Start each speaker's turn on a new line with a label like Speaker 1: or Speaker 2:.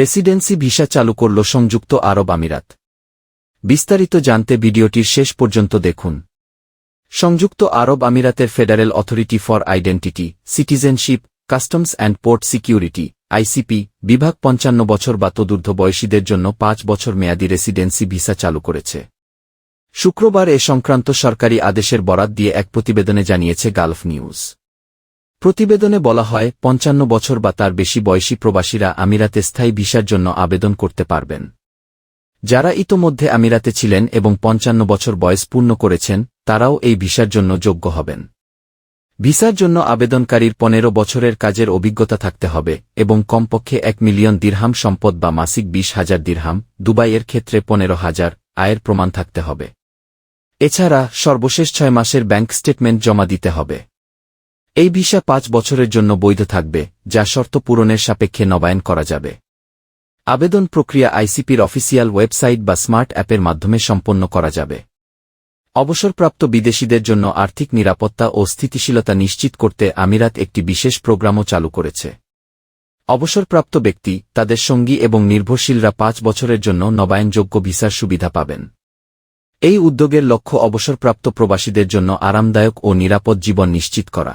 Speaker 1: Residency visa চালু করল সংযুক্ত আরব আমিরাত। বিস্তারিত জানতে ভিডিওটির শেষ পর্যন্ত দেখুন। সংযুক্ত আরব আমিরাতের federal authority for identity, citizenship, customs and port security, ICP, বিভাগ পঞ্চান্ন বছর বা তদূর্ধ্ব বয়সীদের জন্য পাঁচ বছর মেয়াদী রেসিডেন্সি ভিসা চালু করেছে। শুক্রবার এ সংক্রান্ত সরকারি আদেশের বরাত দিয়ে এক প্রতিবেদনে জানিয়েছে গালফ নিউজ। প্রতিবেদনে বলা হয়, পঞ্চান্ন বছর বা তার বেশি বয়সী প্রবাসীরা আমিরাতে স্থায়ী ভিসার জন্য আবেদন করতে পারবেন। যারা ইতোমধ্যে আমিরাতে ছিলেন এবং পঞ্চান্ন বছর বয়স পূর্ণ করেছেন, তারাও এই ভিসার জন্য যোগ্য হবেন। ভিসার জন্য আবেদনকারীর পনেরো বছরের কাজের অভিজ্ঞতা থাকতে হবে এবং কমপক্ষে এক মিলিয়ন দিরহাম সম্পদ বা মাসিক বিশ হাজার দিরহাম, দুবাইয়ের ক্ষেত্রে পনেরো হাজার আয়ের প্রমাণ থাকতে হবে। এছাড়া সর্বশেষ ছয় মাসের ব্যাংক স্টেটমেন্ট জমা দিতে হবে। এই ভিসা পাঁচ বছরের জন্য বৈধ থাকবে, যা শর্ত পূরণের সাপেক্ষে নবায়ন করা যাবে। আবেদন প্রক্রিয়া আইসিপির অফিসিয়াল ওয়েবসাইট বা স্মার্ট অ্যাপের মাধ্যমে সম্পন্ন করা যাবে। অবসরপ্রাপ্ত বিদেশীদের জন্য আর্থিক নিরাপত্তা ও স্থিতিশীলতা নিশ্চিত করতে আমিরাত একটি বিশেষ প্রোগ্রামও চালু করেছে। অবসরপ্রাপ্ত ব্যক্তি, তাদের সঙ্গী এবং নির্ভরশীলরা পাঁচ বছরের জন্য নবায়নযোগ্য ভিসার সুবিধা পাবেন। এই উদ্যোগের লক্ষ্য অবসরপ্রাপ্ত প্রবাসীদের জন্য আরামদায়ক ও নিরাপদ জীবন নিশ্চিত করা।